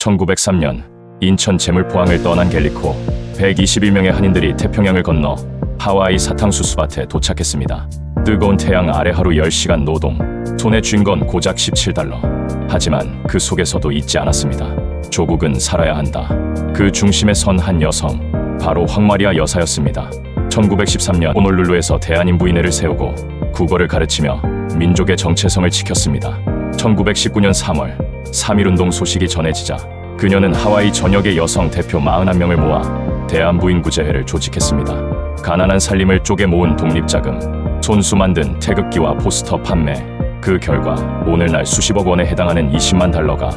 1903년 인천 재물포항을 떠난 갤리코 121명의 한인들이 태평양을 건너 하와이 사탕수 수밭에 도착했습니다. 뜨거운 태양 아래 하루 10시간 노동, 손에 쥔 건 고작 17달러. 하지만 그 속에서도 잊지 않았습니다. 조국은 살아야 한다. 그 중심에 선 한 여성, 바로 황마리아 여사였습니다. 1913년 호놀룰루에서 대한인 부인회를 세우고 국어를 가르치며 민족의 정체성을 지켰습니다. 1919년 3월 3.1운동 소식이 전해지자 그녀는 하와이 전역의 여성 대표 41명을 모아 대한부인구제회를 조직했습니다. 가난한 살림을 쪼개 모은 독립자금, 손수 만든 태극기와 포스터 판매, 그 결과 오늘날 수십억 원에 해당하는 20만 달러가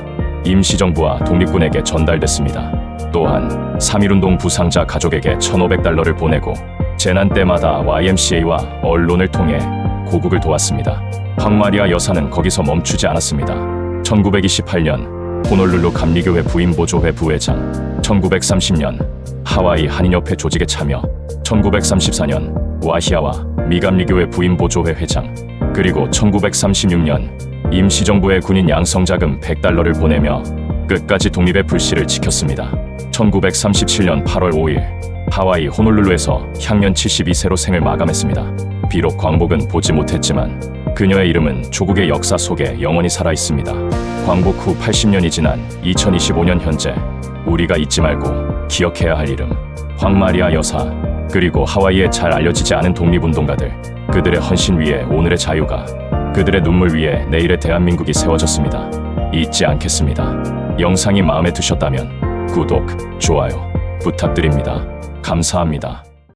임시정부와 독립군에게 전달됐습니다. 또한 3.1운동 부상자 가족에게 1,500달러를 보내고 재난 때마다 YMCA와 언론을 통해 고국을 도왔습니다. 황마리아 여사는 거기서 멈추지 않았습니다. 1928년 호놀룰루 감리교회 부인보조회 부회장, 1930년 하와이 한인협회 조직에 참여, 1934년 와시아와 미감리교회 부인보조회 회장, 그리고 1936년 임시정부의 군인 양성자금 100달러를 보내며 끝까지 독립의 불씨를 지켰습니다. 1937년 8월 5일 하와이 호놀룰루에서 향년 72세로 생을 마감했습니다. 비록 광복은 보지 못했지만 그녀의 이름은 조국의 역사 속에 영원히 살아 있습니다. 광복 후 80년이 지난 2025년 현재 우리가 잊지 말고 기억해야 할 이름 황마리아 여사 그리고 하와이에 잘 알려지지 않은 독립운동가들 그들의 헌신 위에 오늘의 자유가 그들의 눈물 위에 내일의 대한민국이 세워졌습니다. 잊지 않겠습니다. 영상이 마음에 드셨다면 구독, 좋아요 부탁드립니다. 감사합니다.